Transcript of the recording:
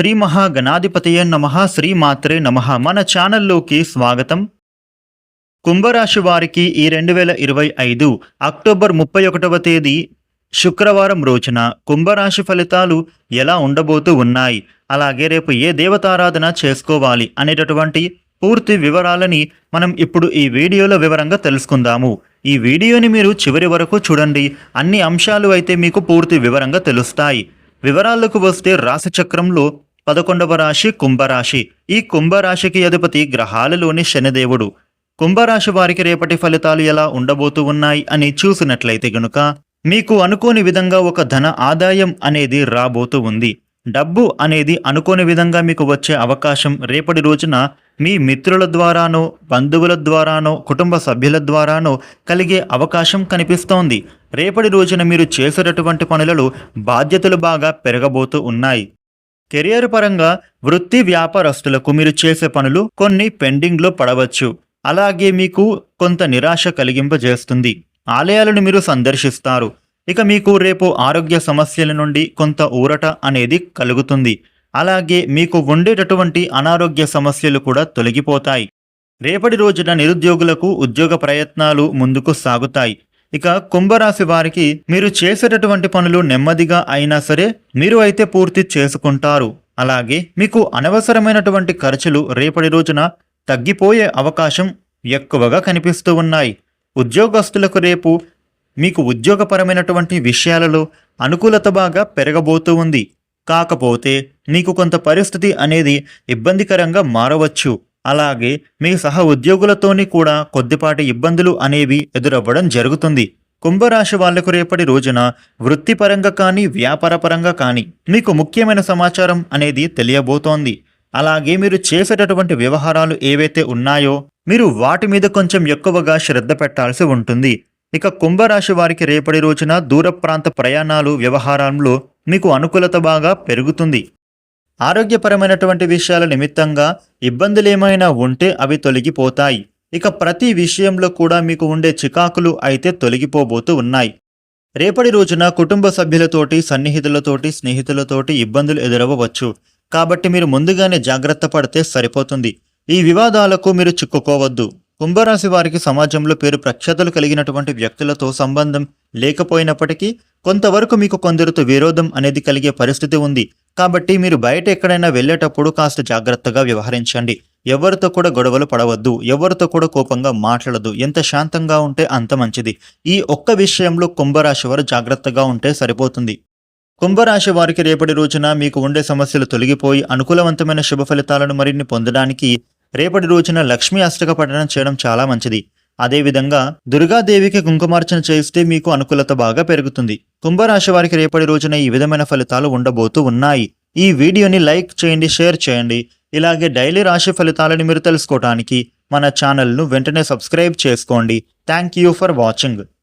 శ్రీ మహాగణాధిపతయ నమ శ్రీమాత్రే నమ. మన ఛానల్లోకి స్వాగతం. కుంభరాశి వారికి ఈ రెండు వేల ఇరవై ఐదు అక్టోబర్ ముప్పై ఒకటవ తేదీ శుక్రవారం రోజున కుంభరాశి ఫలితాలు ఎలా ఉండబోతూ ఉన్నాయి? అలాగే రేపు ఏ దేవతారాధన చేసుకోవాలి అనేటటువంటి పూర్తి వివరాలని మనం ఇప్పుడు ఈ వీడియోలో వివరంగా తెలుసుకుందాము. ఈ వీడియోని మీరు చివరి వరకు చూడండి. అన్ని అంశాలు అయితే మీకు పూర్తి వివరంగా తెలుస్తాయి. వివరాలకు వస్తే రాశిచక్రంలో పదకొండవ రాశి కుంభరాశి. ఈ కుంభరాశికి అధిపతి గ్రహాలలోని శనిదేవుడు. కుంభరాశి వారికి రేపటి ఫలితాలు ఎలా ఉండబోతూ ఉన్నాయి అని చూసినట్లయితే గనుక మీకు అనుకోని విధంగా ఒక ధన ఆదాయం అనేది రాబోతూ ఉంది. డబ్బు అనేది అనుకోని విధంగా మీకు వచ్చే అవకాశం రేపటి రోజున మీ మిత్రుల ద్వారానో బంధువుల ద్వారానో కుటుంబ సభ్యుల ద్వారానో కలిగే అవకాశం కనిపిస్తోంది. రేపటి రోజున మీరు చేసేటటువంటి పనులలో బాధ్యతలు బాగా పెరగబోతూ ఉన్నాయి. కెరియర్ పరంగా వృత్తి వ్యాపారస్తులకు మీరు చేసే పనులు కొన్ని పెండింగ్లో పడవచ్చు. అలాగే మీకు కొంత నిరాశ కలిగింపజేస్తుంది. ఆలయాలను మీరు సందర్శిస్తారు. ఇక మీకు రేపు ఆరోగ్య సమస్యల నుండి కొంత ఊరట అనేది కలుగుతుంది. అలాగే మీకు ఉండేటటువంటి అనారోగ్య సమస్యలు కూడా తొలగిపోతాయి. రేపటి రోజున నిరుద్యోగులకు ఉద్యోగ ప్రయత్నాలు ముందుకు సాగుతాయి. ఇక కుంభరాశి వారికి మీరు చేసేటటువంటి పనులు నెమ్మదిగా అయినా సరే మీరు అయితే పూర్తి చేసుకుంటారు. అలాగే మీకు అనవసరమైనటువంటి ఖర్చులు రేపటి రోజున తగ్గిపోయే అవకాశం ఎక్కువగా కనిపిస్తూ ఉన్నాయి. ఉద్యోగస్తులకు రేపు మీకు ఉద్యోగపరమైనటువంటి విషయాలలో అనుకూలత బాగా పెరగబోతూ ఉంది. కాకపోతే మీకు కొంత పరిస్థితి అనేది ఇబ్బందికరంగా మారవచ్చు. అలాగే మీ సహ ఉద్యోగులతోని కూడా కొద్దిపాటి ఇబ్బందులు అనేవి ఎదురవ్వడం జరుగుతుంది. కుంభరాశి వాళ్ళకు రేపటి రోజున వృత్తిపరంగా కానీ వ్యాపారపరంగా కానీ మీకు ముఖ్యమైన సమాచారం అనేది తెలియబోతోంది. అలాగే మీరు చేసేటటువంటి వ్యవహారాలు ఏవైతే ఉన్నాయో మీరు వాటి మీద కొంచెం ఎక్కువగా శ్రద్ధ పెట్టాల్సి ఉంటుంది. ఇక కుంభరాశి వారికి రేపటి రోజున దూర ప్రాంత ప్రయాణాలు వ్యవహారంలో మీకు అనుకూలత బాగా పెరుగుతుంది. ఆరోగ్యపరమైనటువంటి విషయాల నిమిత్తంగా ఇబ్బందులు ఏమైనా ఉంటే అవి తొలగిపోతాయి. ఇక ప్రతి విషయంలో కూడా మీకు ఉండే చికాకులు అయితే తొలగిపోబోతూ ఉన్నాయి. రేపటి రోజున కుటుంబ సభ్యులతోటి సన్నిహితులతోటి స్నేహితులతోటి ఇబ్బందులు ఎదురవ్వచ్చు కాబట్టి మీరు ముందుగానే జాగ్రత్త పడితే సరిపోతుంది. ఈ వివాదాలకు మీరు చిక్కుకోవద్దు. కుంభరాశి వారికి సమాజంలో పేరు ప్రఖ్యాతులు కలిగినటువంటి వ్యక్తులతో సంబంధం లేకపోయినప్పటికీ కొంతవరకు మీకు కొందరితో విరోధం అనేది కలిగే పరిస్థితి ఉంది. కాబట్టి మీరు బయట ఎక్కడైనా వెళ్ళేటప్పుడు కాస్త జాగ్రత్తగా వ్యవహరించండి. ఎవరితో కూడా గొడవలు పడవద్దు. ఎవరితో కూడా కోపంగా మాట్లాడదు ఎంత శాంతంగా ఉంటే అంత మంచిది. ఈ ఒక్క విషయంలో కుంభరాశి వారు జాగ్రత్తగా ఉంటే సరిపోతుంది. కుంభరాశి వారికి రేపటి రోజున మీకు ఉండే సమస్యలు తొలగిపోయి అనుకూలవంతమైన శుభ ఫలితాలను మరిన్ని పొందడానికి రేపటి రోజున లక్ష్మీ అష్టక పఠనం చేయడం చాలా మంచిది. అదేవిధంగా దుర్గాదేవికి కుంకుమార్చన చేస్తే మీకు అనుకూలత బాగా పెరుగుతుంది. కుంభరాశి వారికి రేపటి రోజున ఈ విధమైన ఫలితాలు ఉండబోతూ ఉన్నాయి. ఈ వీడియోని లైక్ చేయండి షేర్ చేయండి. ఇలాగే డైలీ రాశి ఫలితాలను మీరు తెలుసుకోవడానికి మన ఛానల్ను వెంటనే సబ్స్క్రైబ్ చేసుకోండి. Thank you for watching.